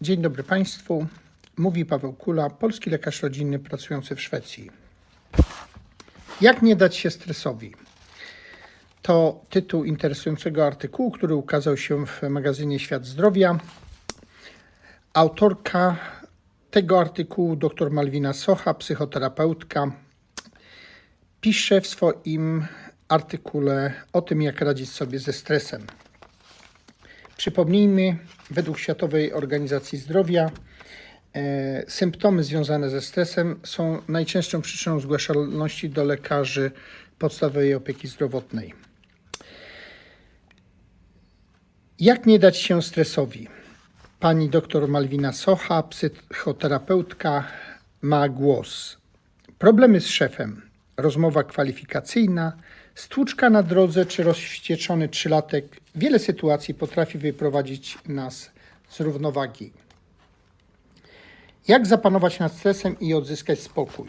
Dzień dobry Państwu. Mówi Paweł Kula, polski lekarz rodzinny pracujący w Szwecji. Jak nie dać się stresowi? To tytuł interesującego artykułu, który ukazał się w magazynie Świat Zdrowia. Autorka tego artykułu, dr Malwina Socha, psychoterapeutka, pisze w swoim artykule o tym, jak radzić sobie ze stresem. Przypomnijmy, według Światowej Organizacji Zdrowia e, symptomy związane ze stresem są najczęstszą przyczyną zgłaszalności do lekarzy podstawowej opieki zdrowotnej. Jak nie dać się stresowi? Pani dr Malwina Socha, psychoterapeutka, ma głos. Problemy z szefem, rozmowa kwalifikacyjna, stłuczka na drodze czy rozwścieczony trzylatek. Wiele sytuacji potrafi wyprowadzić nas z równowagi. Jak zapanować nad stresem i odzyskać spokój?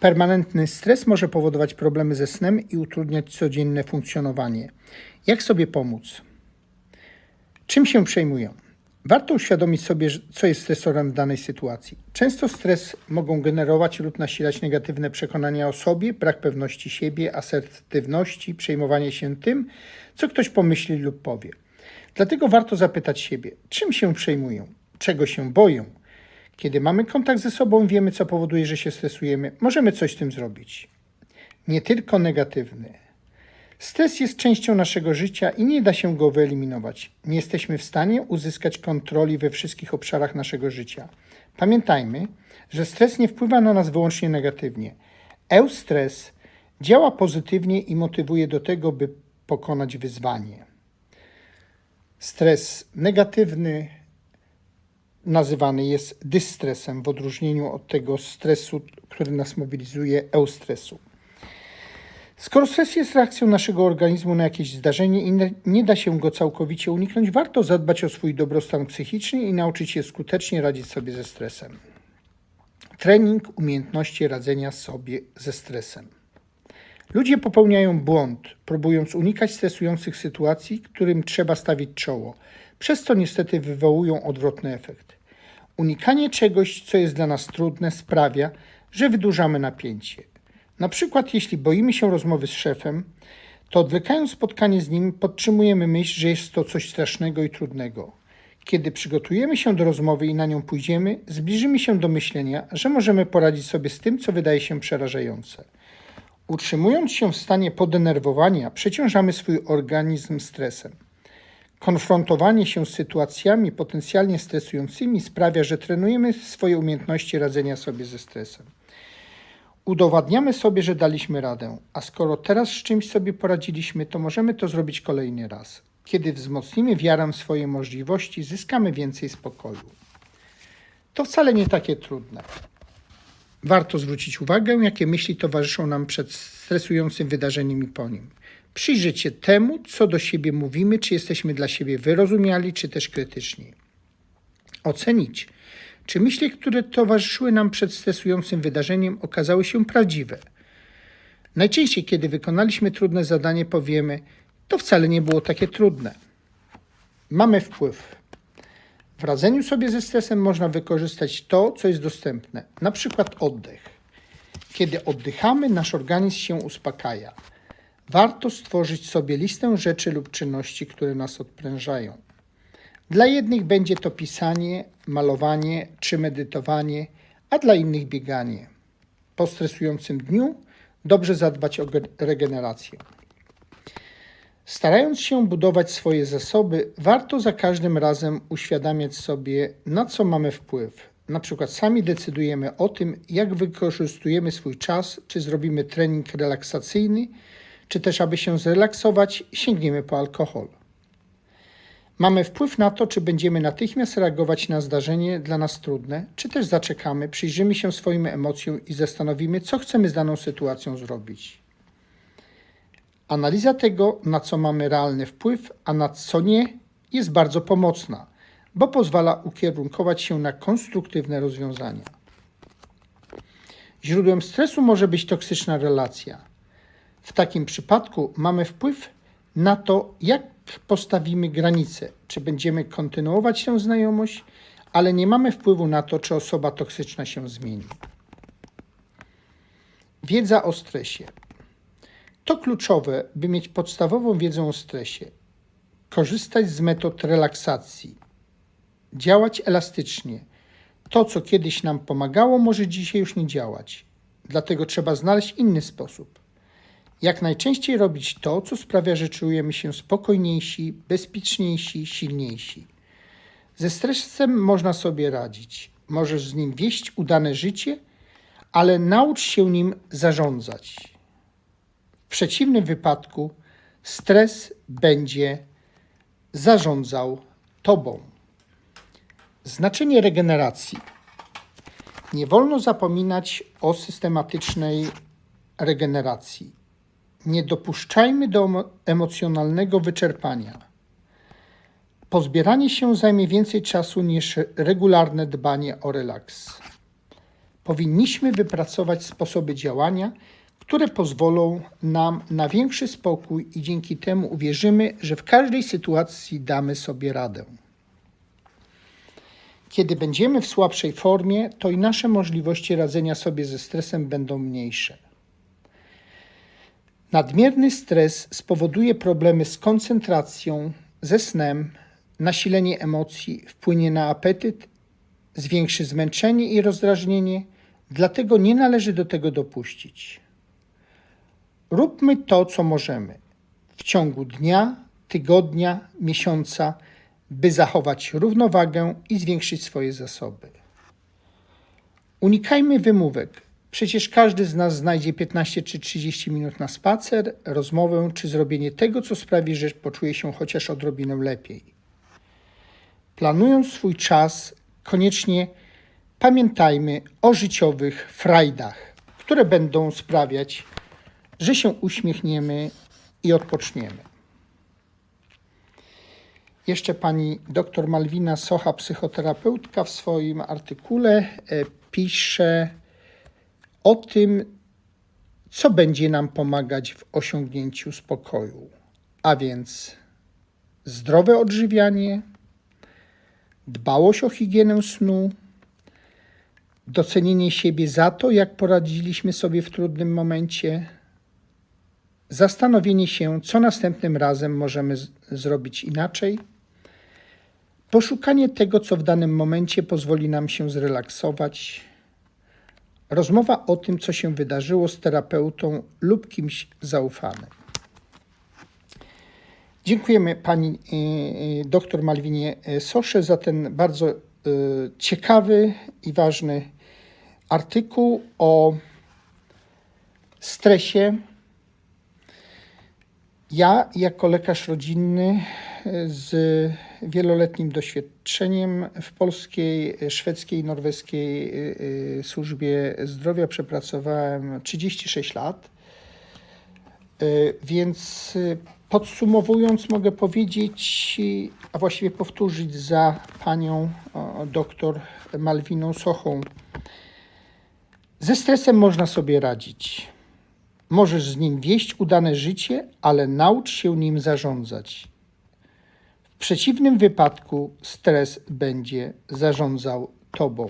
Permanentny stres może powodować problemy ze snem i utrudniać codzienne funkcjonowanie. Jak sobie pomóc? Czym się przejmuję? Warto uświadomić sobie, co jest stresorem w danej sytuacji. Często stres mogą generować lub nasilać negatywne przekonania o sobie, brak pewności siebie, asertywności, przejmowanie się tym, co ktoś pomyśli lub powie. Dlatego warto zapytać siebie, czym się przejmuję, czego się boję. Kiedy mamy kontakt ze sobą, wiemy, co powoduje, że się stresujemy, możemy coś z tym zrobić. Nie tylko negatywny. Stres jest częścią naszego życia i nie da się go wyeliminować. Nie jesteśmy w stanie uzyskać kontroli we wszystkich obszarach naszego życia. Pamiętajmy, że stres nie wpływa na nas wyłącznie negatywnie. Eustres działa pozytywnie i motywuje do tego, by pokonać wyzwanie. Stres negatywny nazywany jest dystresem w odróżnieniu od tego stresu, który nas mobilizuje, eustresu. Skoro stres jest reakcją naszego organizmu na jakieś zdarzenie i nie, da się go całkowicie uniknąć, warto zadbać o swój dobrostan psychiczny i nauczyć się skutecznie radzić sobie ze stresem. Trening umiejętności radzenia sobie ze stresem. Ludzie popełniają błąd, próbując unikać stresujących sytuacji, którym trzeba stawić czoło, przez co niestety wywołują odwrotny efekt. Unikanie czegoś, co jest dla nas trudne, sprawia, że wydłużamy napięcie. Na przykład, jeśli boimy się rozmowy z szefem, to odwlekając spotkanie z nim, podtrzymujemy myśl, że jest to coś strasznego i trudnego. Kiedy przygotujemy się do rozmowy i na nią pójdziemy, zbliżymy się do myślenia, że możemy poradzić sobie z tym, co wydaje się przerażające. Utrzymując się w stanie podenerwowania, przeciążamy swój organizm stresem. Konfrontowanie się z sytuacjami potencjalnie stresującymi sprawia, że trenujemy swoje umiejętności radzenia sobie ze stresem. Udowadniamy sobie, że daliśmy radę, a skoro teraz z czymś sobie poradziliśmy, to możemy to zrobić kolejny raz. Kiedy wzmocnimy wiarę w swoje możliwości, zyskamy więcej spokoju. To wcale nie takie trudne. Warto zwrócić uwagę, jakie myśli towarzyszą nam przed stresującym wydarzeniem i po nim. Przyjrzeć się temu, co do siebie mówimy, czy jesteśmy dla siebie wyrozumiali, czy też krytyczni. Ocenić, czy myśli, które towarzyszyły nam przed stresującym wydarzeniem, okazały się prawdziwe. Najczęściej, kiedy wykonaliśmy trudne zadanie, powiemy: To wcale nie było takie trudne. Mamy wpływ. W radzeniu sobie ze stresem można wykorzystać to, co jest dostępne, na przykład oddech. Kiedy oddychamy, nasz organizm się uspokaja. Warto stworzyć sobie listę rzeczy lub czynności, które nas odprężają. Dla jednych będzie to pisanie, malowanie czy medytowanie, a dla innych bieganie. Po stresującym dniu dobrze zadbać o ge- regenerację. Starając się budować swoje zasoby, warto za każdym razem uświadamiać sobie, na co mamy wpływ. Na przykład sami decydujemy o tym, jak wykorzystujemy swój czas, czy zrobimy trening relaksacyjny, czy też aby się zrelaksować, sięgniemy po alkohol. Mamy wpływ na to, czy będziemy natychmiast reagować na zdarzenie dla nas trudne, czy też zaczekamy, przyjrzymy się swoim emocjom i zastanowimy, co chcemy z daną sytuacją zrobić. Analiza tego, na co mamy realny wpływ, a na co nie, jest bardzo pomocna, bo pozwala ukierunkować się na konstruktywne rozwiązania. Źródłem stresu może być toksyczna relacja. W takim przypadku mamy wpływ na to, jak postawimy granice, czy będziemy kontynuować tę znajomość, ale nie mamy wpływu na to, czy osoba toksyczna się zmieni. Wiedza o stresie. To kluczowe, by mieć podstawową wiedzę o stresie. Korzystać z metod relaksacji. Działać elastycznie. To, co kiedyś nam pomagało, może dzisiaj już nie działać. Dlatego trzeba znaleźć inny sposób. Jak najczęściej robić to, co sprawia, że czujemy się spokojniejsi, bezpieczniejsi, silniejsi. Ze stresem można sobie radzić. Możesz z nim wieść udane życie, ale naucz się nim zarządzać. W przeciwnym wypadku stres będzie zarządzał tobą. Znaczenie regeneracji. Nie wolno zapominać o systematycznej regeneracji. Nie dopuszczajmy do emo- emocjonalnego wyczerpania. Pozbieranie się zajmie więcej czasu niż regularne dbanie o relaks. Powinniśmy wypracować sposoby działania, które pozwolą nam na większy spokój i dzięki temu uwierzymy, że w każdej sytuacji damy sobie radę. Kiedy będziemy w słabszej formie, to i nasze możliwości radzenia sobie ze stresem będą mniejsze. Nadmierny stres spowoduje problemy z koncentracją, ze snem, nasilenie emocji, wpłynie na apetyt, zwiększy zmęczenie i rozdrażnienie, dlatego nie należy do tego dopuścić. Róbmy to, co możemy w ciągu dnia, tygodnia, miesiąca, by zachować równowagę i zwiększyć swoje zasoby. Unikajmy wymówek. Przecież każdy z nas znajdzie 15 czy 30 minut na spacer, rozmowę czy zrobienie tego, co sprawi, że poczuje się chociaż odrobinę lepiej. Planując swój czas, koniecznie pamiętajmy o życiowych frajdach, które będą sprawiać, że się uśmiechniemy i odpoczniemy. Jeszcze pani dr Malwina Socha, psychoterapeutka, w swoim artykule e, pisze o tym, co będzie nam pomagać w osiągnięciu spokoju, a więc zdrowe odżywianie, dbałość o higienę snu, docenienie siebie za to, jak poradziliśmy sobie w trudnym momencie, zastanowienie się, co następnym razem możemy zrobić inaczej, poszukanie tego, co w danym momencie pozwoli nam się zrelaksować, rozmowa o tym, co się wydarzyło z terapeutą lub kimś zaufanym. Dziękujemy pani y, y, dr Malwinie y, Sosze za ten bardzo ciekawy i ważny artykuł o stresie. Ja, jako lekarz rodzinny y, z wieloletnim doświadczeniem w polskiej, szwedzkiej i norweskiej y, służbie zdrowia przepracowałem 36 lat. Więc podsumowując, mogę powiedzieć, a właściwie powtórzyć za panią doktor Malwiną Sochą. Ze stresem można sobie radzić. Możesz z nim wieść udane życie, ale naucz się nim zarządzać. W przeciwnym wypadku stres będzie zarządzał tobą.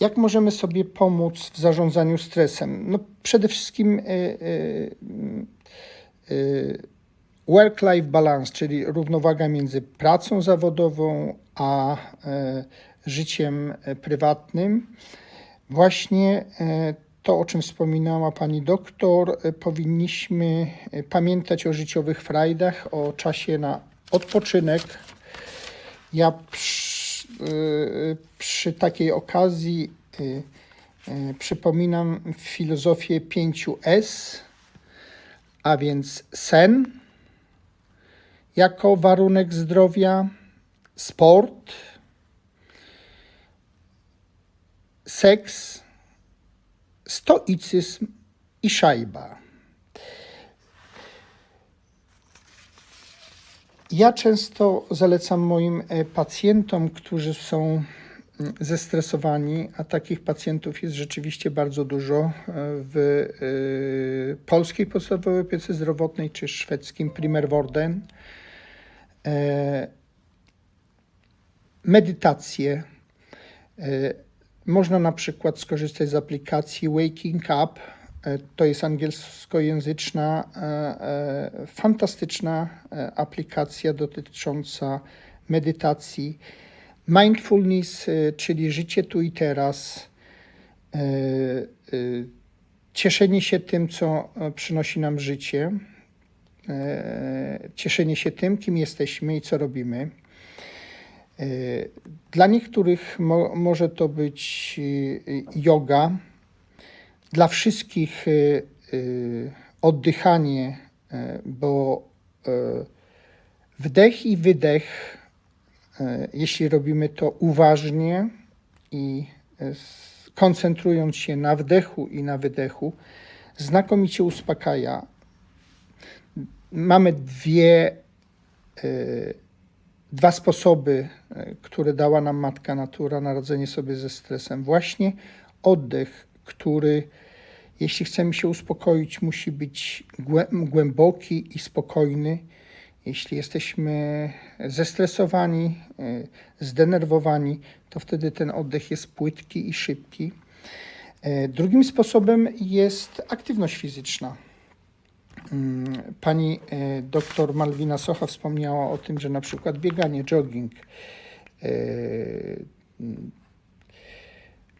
Jak możemy sobie pomóc w zarządzaniu stresem? No przede wszystkim y, y, y, work-life balance, czyli równowaga między pracą zawodową a życiem prywatnym. Właśnie to, o czym wspominała pani doktor, y, powinniśmy y, pamiętać o życiowych frajdach, o czasie na odpoczynek. Ja przy, y, przy takiej okazji przypominam filozofię 5S, a więc sen jako warunek zdrowia, sport, seks, stoicyzm i szajba. Ja często zalecam moim e, pacjentom, którzy są mm, zestresowani, a takich pacjentów jest rzeczywiście bardzo dużo e, w e, polskiej podstawowej opiece zdrowotnej czy szwedzkim Primärvården. E, medytację. E, Można na przykład skorzystać z aplikacji Waking Up. E, To jest angielskojęzyczna, e, e, fantastyczna aplikacja dotycząca medytacji. Mindfulness, czyli życie tu i teraz. Cieszenie się tym, co przynosi nam życie. Cieszenie się tym, kim jesteśmy i co robimy. Dla niektórych mo, może to być e, yoga, dla wszystkich e, e, oddychanie, bo wdech i wydech, jeśli robimy to uważnie i koncentrując się na wdechu i na wydechu, znakomicie uspokaja. Mamy dwie dwa sposoby, e, które dała nam Matka Natura na radzenie sobie ze stresem. Właśnie oddech, który, jeśli chcemy się uspokoić, musi być głę- głęboki i spokojny. Jeśli jesteśmy zestresowani, e, zdenerwowani, to wtedy ten oddech jest płytki i szybki. E, Drugim sposobem jest aktywność fizyczna. Mm, Pani e, doktor Malwina Socha wspomniała o tym, że na przykład bieganie, jogging e, mm,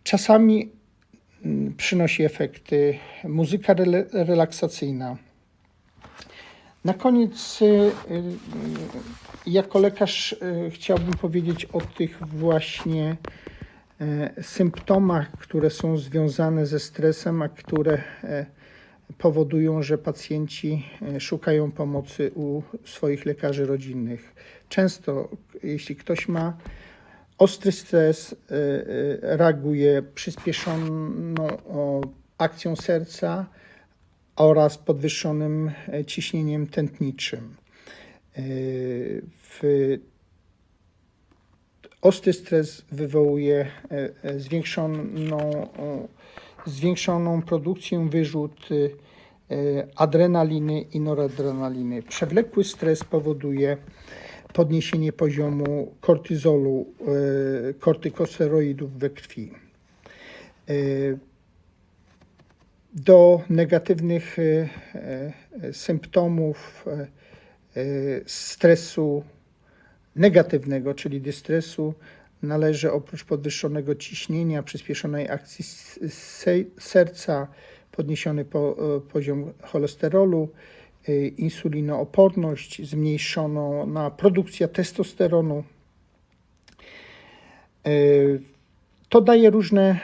czasami mm, przynosi efekty, muzyka relaksacyjna. Na koniec, e, jako lekarz, chciałbym powiedzieć o tych właśnie symptomach, które są związane ze stresem, a które powodują, że pacjenci e, szukają pomocy u swoich lekarzy rodzinnych. Często, jeśli ktoś ma ostry stres, e, e, reaguje przyspieszoną akcją serca oraz podwyższonym ciśnieniem tętniczym. W ostry stres wywołuje zwiększoną, zwiększoną produkcję wyrzut e, adrenaliny i noradrenaliny. Przewlekły stres powoduje podniesienie poziomu kortyzolu, e, kortykosteroidów we krwi. Do negatywnych symptomów stresu negatywnego, czyli dystresu, należy oprócz podwyższonego ciśnienia, przyspieszonej akcji serca, podniesiony po, e, poziom cholesterolu, e, insulinooporność, zmniejszoną na produkcja testosteronu. E, To daje różne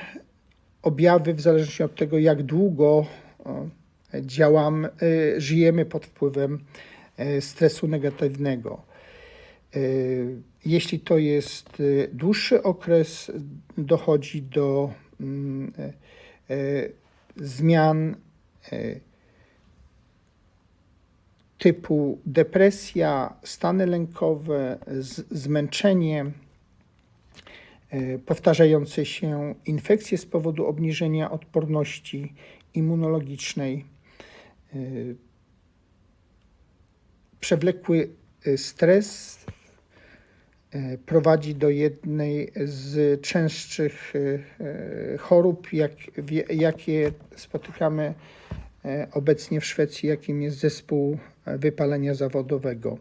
objawy w zależności od tego, jak długo działamy, e, żyjemy pod wpływem stresu negatywnego. E, Jeśli to jest e, dłuższy okres, dochodzi do mm, e, e, zmian e, typu depresja, stany lękowe, zmęczenie, powtarzające się infekcje z powodu obniżenia odporności immunologicznej, przewlekły stres prowadzi do jednej z częstszych e, e, chorób, jak, jakie spotykamy e, obecnie w Szwecji, jakim jest zespół e, wypalenia zawodowego.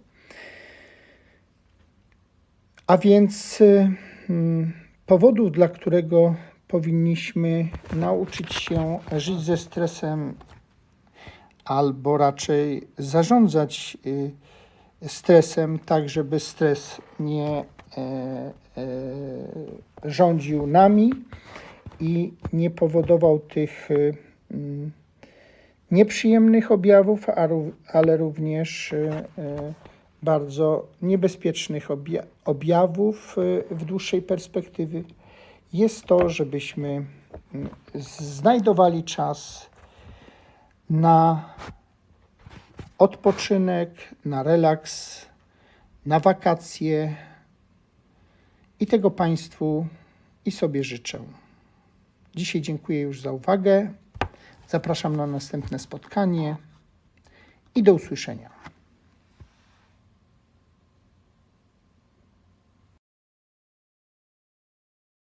A więc e, mm, powodów, dla którego powinniśmy nauczyć się żyć ze stresem, albo raczej zarządzać stresem, tak żeby stres nie e, e, rządził nami i nie powodował tych y, mm, nieprzyjemnych objawów, ale również y, y, bardzo niebezpiecznych obja- objawów w dłuższej perspektywie jest to, żebyśmy mm, znajdowali czas na odpoczynek, na relaks, na wakacje i tego Państwu i sobie życzę. Dzisiaj dziękuję już za uwagę. Zapraszam na następne spotkanie i do usłyszenia.